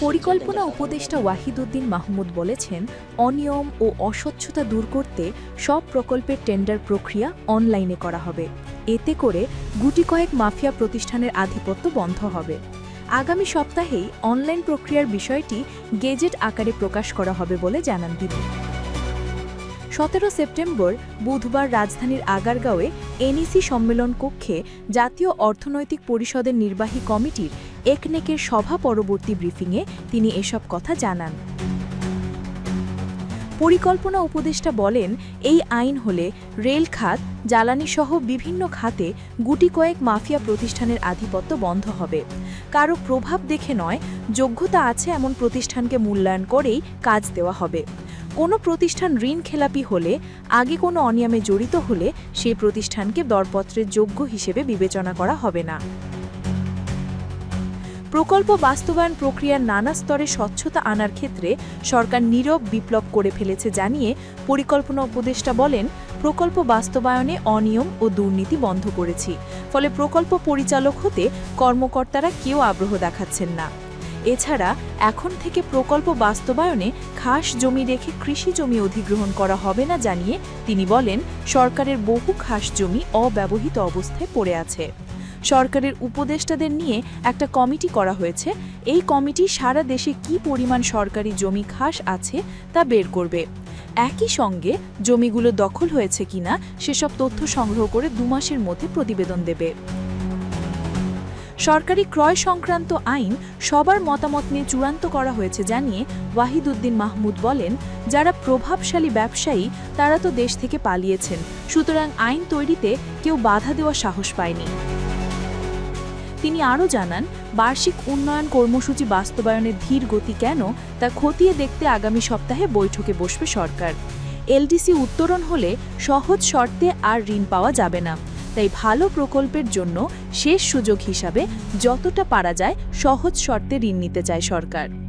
পরিকল্পনা উপদেষ্টা ওয়াহিদুদ্দিন মাহমুদ বলেছেন অনিয়ম ও অস্বচ্ছতা দূর করতে সব প্রকল্পের টেন্ডার প্রক্রিয়া অনলাইনে করা হবে। এতে করে গুটি কয়েক মাফিয়া প্রতিষ্ঠানের আধিপত্য বন্ধ হবে। আগামী সপ্তাহেই অনলাইন প্রক্রিয়ার বিষয়টি গেজেট আকারে প্রকাশ করা হবে বলে জানান তিনি। সতেরো সেপ্টেম্বর বুধবার রাজধানীর আগারগাঁওয়ে এনইসি সম্মেলন কক্ষে জাতীয় অর্থনৈতিক পরিষদের নির্বাহী কমিটির একনেকের সভা পরবর্তী ব্রিফিংয়ে তিনি এসব কথা জানান। পরিকল্পনা উপদেষ্টা বলেন, এই আইন হলে রেল খাত জ্বালানিসহ বিভিন্ন খাতে গুটি কয়েক মাফিয়া প্রতিষ্ঠানের আধিপত্য বন্ধ হবে। কারও প্রভাব দেখে নয়, যোগ্যতা আছে এমন প্রতিষ্ঠানকে মূল্যায়ন করেই কাজ দেওয়া হবে। কোনো প্রতিষ্ঠান ঋণ খেলাপি হলে, আগে কোনো অনিয়মে জড়িত হলে সেই প্রতিষ্ঠানকে দরপত্রের যোগ্য হিসেবে বিবেচনা করা হবে না। প্রকল্প বাস্তবায়ন প্রক্রিয়ার নানা স্তরে স্বচ্ছতা আনার ক্ষেত্রে সরকার নীরব বিপ্লব করে ফেলেছে জানিয়ে পরিকল্পনা উপদেষ্টা বলেন, প্রকল্প বাস্তবায়নে অনিয়ম ও দুর্নীতি বন্ধ করেছি। ফলে প্রকল্প পরিচালক হতে কর্মকর্তারা কেউ আগ্রহ দেখাচ্ছেন না। এছাড়া এখন থেকে প্রকল্প বাস্তবায়নে খাস জমি রেখে কৃষি জমি অধিগ্রহণ করা হবে না জানিয়ে তিনি বলেন, সরকারের বহু খাস জমি অব্যবহৃত অবস্থায় পড়ে আছে। সরকারের উপদেষ্টাদের নিয়ে একটা কমিটি করা হয়েছে। এই কমিটি সারা দেশে কি পরিমাণ সরকারি জমি খাস আছে তা বের করবে। একই সঙ্গে জমিগুলো দখল হয়েছে কিনা সেসব তথ্য সংগ্রহ করে দু মাসের মধ্যে প্রতিবেদন দেবে। সরকারি ক্রয় সংক্রান্ত আইন সবার মতামত নিয়ে চূড়ান্ত করা হয়েছে জানিয়ে ওয়াহিদুদ্দিন মাহমুদ বলেন, যারা প্রভাবশালী ব্যবসায়ী, তারা তো দেশ থেকে পালিয়েছেন, সুতরাং আইন তৈরিতে কেউ বাধা দেওয়ার সাহস পায়নি। তিনি আরও জানান, বার্ষিক উন্নয়ন কর্মসূচি বাস্তবায়নের ধীর গতি কেন তা খতিয়ে দেখতে আগামী সপ্তাহে বৈঠকে বসবে সরকার। এলডিসি উত্তরণ হলে সহজ শর্তে আর ঋণ পাওয়া যাবে না। তাই ভালো প্রকল্পের জন্য শেষ সুযোগ হিসাবে যতটা পারা যায় সহজ শর্তে ঋণ নিতে চায় সরকার।